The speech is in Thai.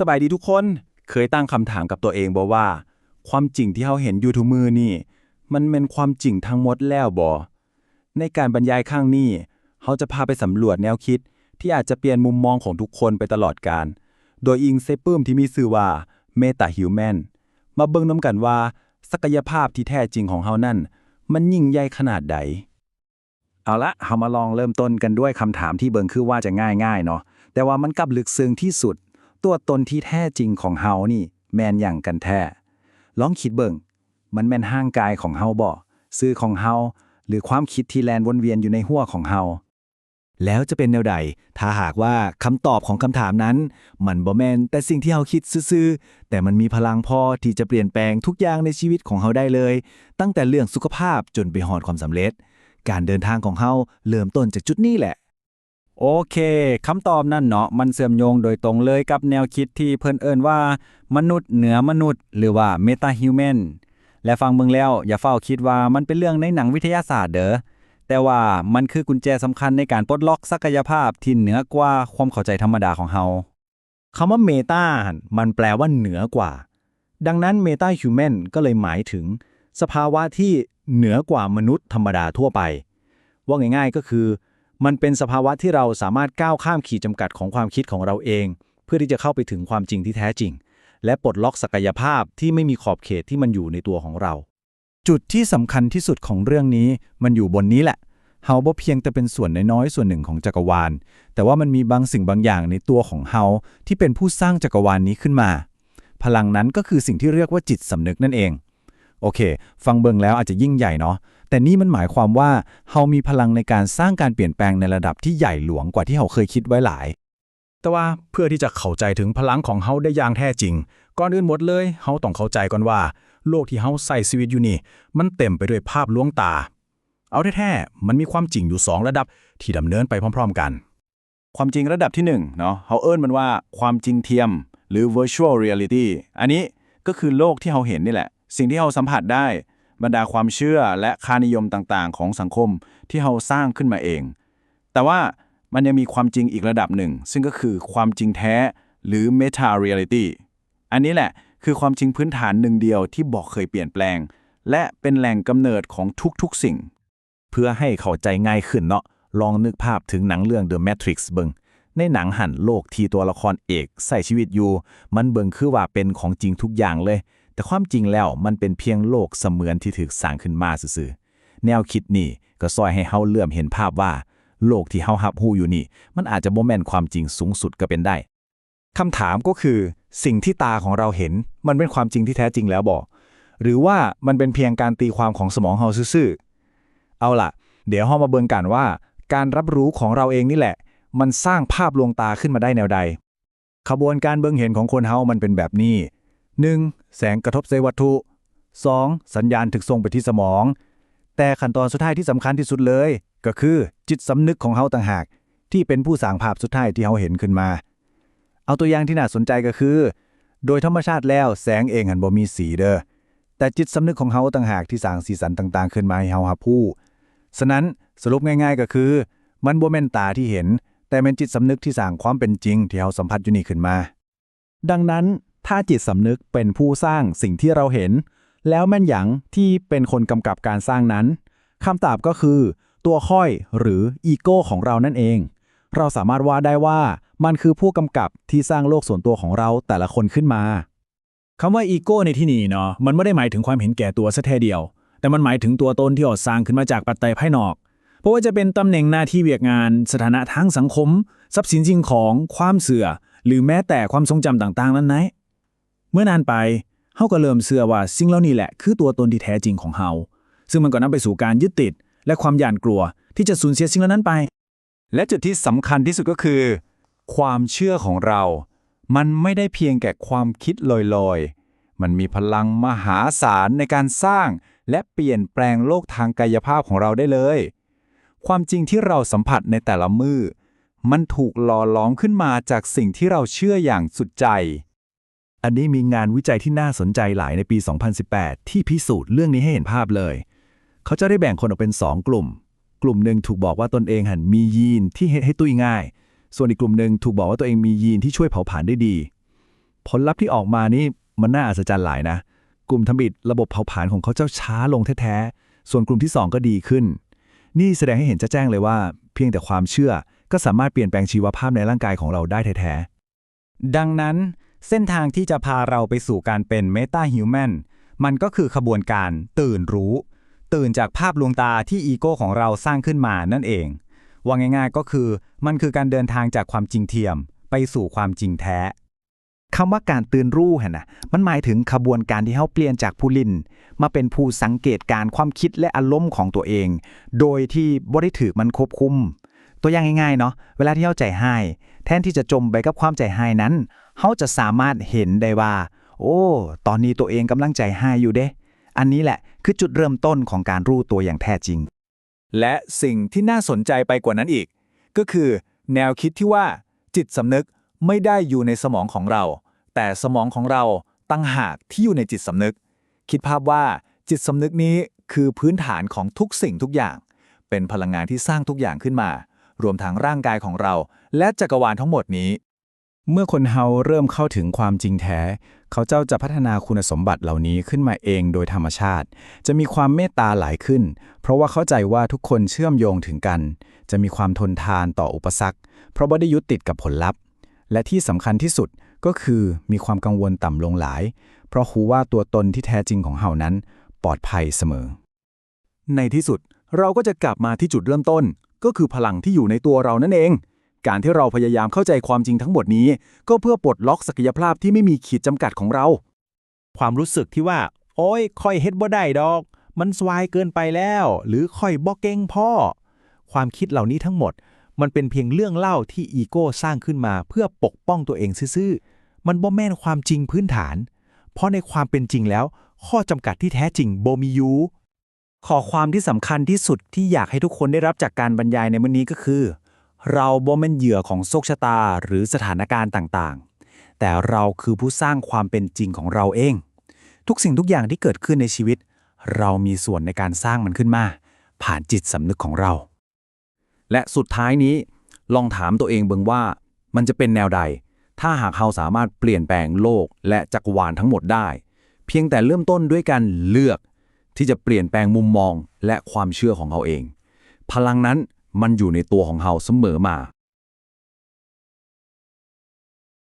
สบายดีทุกคน เคยตั้งคำถามกับตัวเองบ่ว่า ความจริงที่เราเห็นอยู่ทุกมือนี่ มันเป็นความจริงทั้งหมดแล้วบ่ในการบรรยายข้างนี้เขาจะพาไปสำรวจแนวคิด ที่อาจจะเปลี่ยนมุมมองของทุกคนไปตลอดกาลโดยอิงเซปื้มที่มีชื่อว่า Meta Human มาเบิ่งน้ำกันว่า ศักยภาพที่แท้จริงของเฮานั่น มันยิ่งใหญ่ขนาดใด เอาละเรามาลองเริ่มต้นกันด้วยคำถามที่เบิงคือว่าจะง่ายๆเนาะแต่ว่ามันกลับลึกซึ้งที่สุด ตัวตนที่แท้จริงของเฮานี่ แมนอย่างกันแท้ลองคิดเบิงมันแมนห้างกายของเฮาบ่ซื้อของเฮาหรือความคิดที่แลนวนเวียนอยู่ในหัวของเฮาแล้วจะเป็นแนวใด ถ้าหากว่าคำตอบของคำถามนั้น มันบ่แมนแต่สิ่งที่เฮาคิดซื่อๆ แต่มันมีพลังพอที่จะเปลี่ยนแปลงทุกอย่างในชีวิตของเฮาได้เลย ตั้งแต่เรื่องสุขภาพจนไปหอดความสำเร็จ การเดินทางของเฮาเริ่มต้นจากจุดนี้แหละ โอเคคำตอบนั่นเนาะมันเสื่อมโยงโดยตรงเลยกับแนวคิดที่เพิ่นเอิ้นว่า มนุษย์เหนือมนุษย์ หรือว่า Meta Human และฟังเบิ่งแล้วอย่าเฝ้าคิดว่ามันเป็นเรื่องในหนังวิทยาศาสตร์เด้อแต่ว่ามันคือกุญแจสำคัญในการปลดล็อกศักยภาพที่เหนือกว่าความเข้าใจธรรมดาของเฮาคำว่าเมตามันแปลว่าเหนือกว่า ดังนั้นเมตาฮิวแมนก็เลยหมายถึง สภาวะที่เหนือกว่ามนุษย์ธรรมดาทั่วไป ว่าง่ายๆก็คือ มันเป็นสภาวะที่เราสามารถก้าวข้ามขีดจำกัดของความคิดของเราเอง เพื่อที่จะเข้าไปถึงความจริงที่แท้จริง และปลดล็อกศักยภาพที่ไม่มีขอบเขตที่มันอยู่ในตัวของเรา จุดที่สำคัญที่สุดของเรื่องนี้มันอยู่บนนี้แหละเฮาบ่เพียงแต่เป็นส่วนน้อยๆส่วนหนึ่งของจักรวาล แต่ว่ามันมีบางสิ่งบางอย่างในตัวของเฮาที่เป็นผู้สร้างจักรวาลนี้ขึ้นมา พลังนั้นก็คือสิ่งที่เรียกว่าจิตสำนึกนั่นเอง โอเค ฟังเบิงแล้วอาจจะยิ่งใหญ่เนาะ แต่นี่มันหมายความว่าเฮามีพลังในการสร้างการเปลี่ยนแปลงในระดับที่ใหญ่หลวงกว่าที่เฮาเคยคิดไว้หลาย แต่ว่าเพื่อที่จะเข้าใจถึงพลังของเฮาได้อย่างแท้จริง ก่อนอื่นหมดเลยเฮาต้องเข้าใจก่อนว่า โลกที่เฮาใส่ชีวิตอยู่นี่ มันเต็มไปด้วยภาพลวงตา เอาแท้ๆมันมีความจริงอยู่ 2 ระดับที่ดำเนินไปพร้อม ๆ กัน ความจริงระดับที่1เนาะเขาเอิ้นมันว่าความจริงเทียม หรือ virtual reality อันนี้ก็คือโลกที่เราเห็นนี่แหละ สิ่งที่เราสัมผัสได้ บรรดาความเชื่อและค่านิยมต่างๆ ของสังคมที่เราสร้างขึ้นมาเอง แต่ว่ามันยังมีความจริงอีกระดับหนึ่ง ซึ่งก็คือความจริงแท้หรือ meta reality อันนี้แหละคือความจริงพื้นฐานหนึ่งเดียวที่บอกเคยเปลี่ยนแปลง และเป็นแหล่งกำเนิดของทุกๆสิ่ง เพื่อให้เข้าใจง่ายขึ้นเนาะลองนึกภาพถึงหนังเรื่อง The Matrix เบิงในหนังหันโลกที่ตัวละครเอกใส่ชีวิตอยู่ มันเบิงคือว่าเป็นของจริงทุกอย่างเลย แต่ความจริงแล้วมันเป็นเพียงโลกเสมือนที่ถูกสร้างขึ้นมาซื่อๆแนวคิดนี่ก็ซอยให้เฮาเลื่อมเห็นภาพว่า โลกที่เฮาหับหูอยู่นี่ มันอาจจะบ่แม่นความจริงสูงสุดก็เป็นได้คำถามก็คือ สิ่งที่ตาของเราเห็น มันเป็นความจริงที่แท้จริงแล้วบ่หรือว่ามันเป็นเพียงการตีความของสมองเฮาซื่อๆเอาล่ะ เดี๋ยวเฮามาเบิ่งกันว่า การรับรู้ของเราเองนี่แหละ มันสร้างภาพลวงตาขึ้นมาได้แนวใดขบวนการเบิ่งเห็นของคนเฮามันเป็นแบบนี้ 1. แสงกระทบใส่วัตถุ 2. สัญญาณถึกส่งไปที่สมอง แต่ขั้นตอนสุดท้ายที่สำคัญที่สุดเลย ก็คือจิตสำนึกของเฮาต่างหาก ที่เป็นผู้สร้างภาพสุดท้ายที่เฮาเห็นขึ้นมา เอาตัวอย่างที่น่าสนใจก็คือ โดยธรรมชาติแล้วแสงเองหันบ่มีสีเด้อแต่จิตสำนึกของเฮาต่างหากที่สร้างสีสันต่างๆ ขึ้นมาให้เฮารับผู้ฉะนั้นสรุปง่าย ๆ ก็คือ มันบ่แม่นตาที่เห็น แต่เป็นจิตสำนึกที่สร้างความเป็นจริง ที่เฮาสัมผัสอยู่นี่ขึ้นมา ดังนั้น ถ้าจิตสำนึกเป็นผู้สร้างสิ่งที่เราเห็น แล้วแม่นหยังที่เป็นคนกำกับการสร้างนั้นคำตอบก็คือ ตัวค่อยหรืออีโก้ของเรานั่นเอง เราสามารถว่าได้ว่ามันคือผู้กำกับที่สร้างโลกส่วนตัวของเราแต่ละคนขึ้นมาคำว่าอีโก้ในที่นี้เนาะมันไม่ได้หมายถึงความเห็นแก่ตัวซะแท้เดียว แต่มันหมายถึงตัวตนที่ออสร้างขึ้นมาจากปัจจัยภายนอกเพราะว่าจะเป็นตำแหน่งหน้าที่เวียกงาน สถานะทางสังคม ทรัพย์สินสิ่งของความเสื่อ หรือแม้แต่ความทรงจำต่างๆ นั้นไหน เมื่อนานไปเฮาก็เริ่มเชื่อว่าสิ่งเหล่านี้แหละคือตัวตนที่แท้จริงของเฮาซึ่งมันก็นำไปสู่การยึดติด และความหย่านกลัวที่จะสูญเสียสิ่งเหล่านั้นไป และจุดที่สำคัญที่สุดก็คือ ความเชื่อของเรา มันไม่ได้เพียงแก่ความคิดลอยๆ มันมีพลังมหาศาลในการสร้าง และเปลี่ยนแปลงโลกทางกายภาพของเราได้เลย ความจริงที่เราสัมผัสในแต่ละมือ มันถูกหล่อหลอมขึ้นมาจากสิ่งที่เราเชื่ออย่างสุดใจ อันนี้มีงานวิจัยที่น่าสนใจหลายในปี 2018 ที่พิสูจน์เรื่องนี้ให้เห็นภาพเลย เขาจะได้แบ่งคนออกเป็น 2 กลุ่ม กลุ่มหนึ่งถูกบอกว่าตนเองหันมียีนที่เฮ็ดให้ตุ้ยง่าย ส่วนอีกกลุ่มหนึ่งถูกบอกว่าตัวเองมียีนที่ช่วยเผาผลาญได้ดี ผลลัพธ์ที่ออกมานี่มันน่าอัศจรรย์หลายนะ กลุ่มทำอิฐระบบเผาผลาญของเขาเจ้าช้าลงแท้ๆ ส่วนกลุ่มที่ 2 ก็ดีขึ้น นี่แสดงให้เห็นจะแจ้งเลยว่า เพียงแต่ความเชื่อก็สามารถเปลี่ยนแปลงชีวภาพในร่างกายของเราได้แท้ๆดังนั้น เส้นทางที่จะพาเราไปสู่การเป็นเมตาฮิวแมนมันก็คือขบวนการตื่นรู้ ตื่นจากภาพลวงตาที่อีโก้ของเราสร้างขึ้นมานั่นเอง ว่าง่ายๆก็คือ มันคือการเดินทางจากความจริงเทียม ไปสู่ความจริงแท้คำว่าการตื่นรู้เห็นะมันหมายถึงขบวนการที่เขาเปลี่ยนจากผู้ลิน มาเป็นผู้สังเกตการความคิดและอารมณ์ของตัวเอง โดยที่บ่ได้ถือมันควบคุม ตัวอย่างง่ายๆเนาะเวลาที่เขาใจหายแทนที่จะจมไปกับความใจหายนั้น เขาจะสามารถเห็นได้ว่า โอ้ ตอนนี้ตัวเองกำลังใจหายอยู่เด้ อันนี้แหละคือจุดเริ่มต้นของการรู้ตัวอย่างแท้จริง และสิ่งที่น่าสนใจไปกว่านั้นอีก ก็คือ แนวคิดที่ว่า จิตสำนึกไม่ได้อยู่ในสมองของเรา แต่สมองของเราตั้งหากที่อยู่ในจิตสำนึก คิดภาพว่าจิตสำนึกนี้คือพื้นฐานของทุกสิ่งทุกอย่าง เป็นพลังงานที่สร้างทุกอย่างขึ้นมา รวมทั้งร่างกายของเรา และจักรวาลทั้งหมดนี้ เมื่อคนเฮาเริ่มเข้าถึงความจริงแท้ เขาเจ้าจะพัฒนาคุณสมบัติเหล่านี้ขึ้นมาเองโดยธรรมชาติ จะมีความเมตตาหลายขึ้น เพราะว่าเข้าใจว่าทุกคนเชื่อมโยงถึงกัน จะมีความทนทานต่ออุปสรรค เพราะว่ได้ยึดติดกับผลลัพธ์ และที่สำคัญที่สุดก็คือมีความกังวลต่ำลงหลาย เพราะรู้ว่าตัวตนที่แท้จริงของเฮานั้น ปลอดภัยเสมอ ในที่สุดเราก็จะกลับมาที่จุดเริ่มต้น ก็คือพลังที่อยู่ในตัวเรานั่นเอง การที่เราพยายามเข้าใจความจริงทั้งหมดนี้ ก็เพื่อปลดล็อกศักยภาพที่ไม่มีขีดจำกัดของเรา ความรู้สึกที่ว่า โอ้ยค่อยเฮ็ดบ่ได้ดอก มันสวายเกินไปแล้ว หรือค่อยบ่เก่งพ่อ ความคิดเหล่านี้ทั้งหมด มันเป็นเพียงเรื่องเล่าที่อีโก้สร้างขึ้นมาเพื่อปกป้องตัวเองซื่อๆมันบ่แม่นความจริงพื้นฐาน เพราะในความเป็นจริงแล้ว ข้อจำกัดที่แท้จริงบ่มีอยู่ขอความที่สำคัญที่สุดที่อยากให้ทุกคนได้รับจากการบรรยายในมื้อนี้ก็คือ เราบ่แม่นเหยื่อของโชคชะตาหรือสถานการณ์ต่างๆ แต่เราคือผู้สร้างความเป็นจริงของเราเอง ทุกสิ่งทุกอย่างที่เกิดขึ้นในชีวิต เรามีส่วนในการสร้างมันขึ้นมา ผ่านจิตสำนึกของเรา และสุดท้ายนี้ ลองถามตัวเองเบิงว่า มันจะเป็นแนวใด ถ้าหากเราสามารถเปลี่ยนแปลงโลกและจักรวาลทั้งหมดได้ เพียงแต่เริ่มต้นด้วยการเลือก ที่จะเปลี่ยนแปลงมุมมองและความเชื่อของเราเอง พลังนั้น มันอยู่ในตัวของเฮาเสมอมา